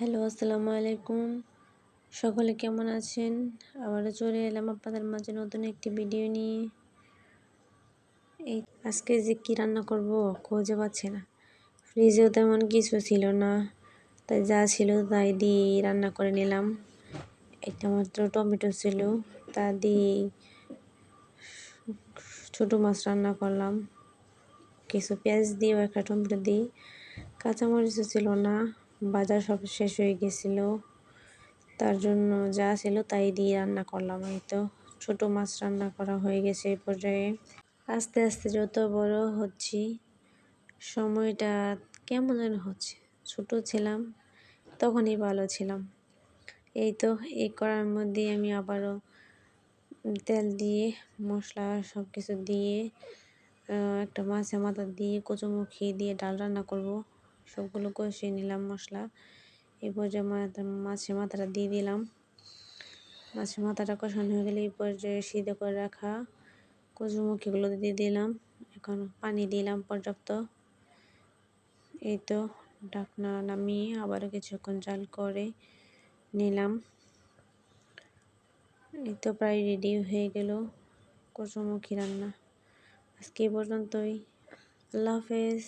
Hello, আসসালামু আলাইকুম। সকলে কেমন আছেন? আবারও চলে এলাম আপনাদের মাঝে নতুন একটি ভিডিও নিয়ে। এই আজকে যে কী রান্না করব খুঁজে পাচ্ছে না। ফ্রিজেও তেমন কিছু ছিল না, তাই যা ছিল তাই দিয়ে রান্না করে নিলাম। একটা মাত্র টমেটো ছিল, তা দিয়ে ছোটো মাছ রান্না করলাম। কিছু পেঁয়াজ দিয়েও একটা টমেটো দিই, কাঁচামরিচও ছিল না বাজার সব শেষ হয়ে গেছিল। তার জন্য যা ছিল তাই দিয়ে রান্না করলাম এই তো। ছোটো মাছ রান্না করা হয়ে গেছে এই পর্যায়ে। আস্তে আস্তে যত বড় হচ্ছি, সময়টা কেমন যেন হচ্ছে। ছোট ছিলাম, তখনই ভালো ছিলাম। এই তো, এই করার মধ্যে আমি আবারও তেল দিয়ে, মশলা সব কিছু দিয়ে একটা মাছের মাথা দিয়ে, কচুমুখি দিয়ে ডাল রান্না করব। সবগুলো কষিয়ে নিলাম মশলা। এই পর্যায়ে মাছের মাথাটা দিয়ে দিলাম। মাছের মাথাটা কষানো হয়ে গেলে এই পর্যায়ে সিদ্ধ করে রাখা কচুমুখিগুলো দিয়ে দিলাম। এখন পানি দিলাম পর্যাপ্ত। এই তো ঢাকনা নামিয়ে আবারও কিছুক্ষণ জাল করে নিলাম। এই তো প্রায় রেডি হয়ে গেল কচুমুখী রান্না। আজকে পর্যন্তই। আল্লাহ হাফেজ।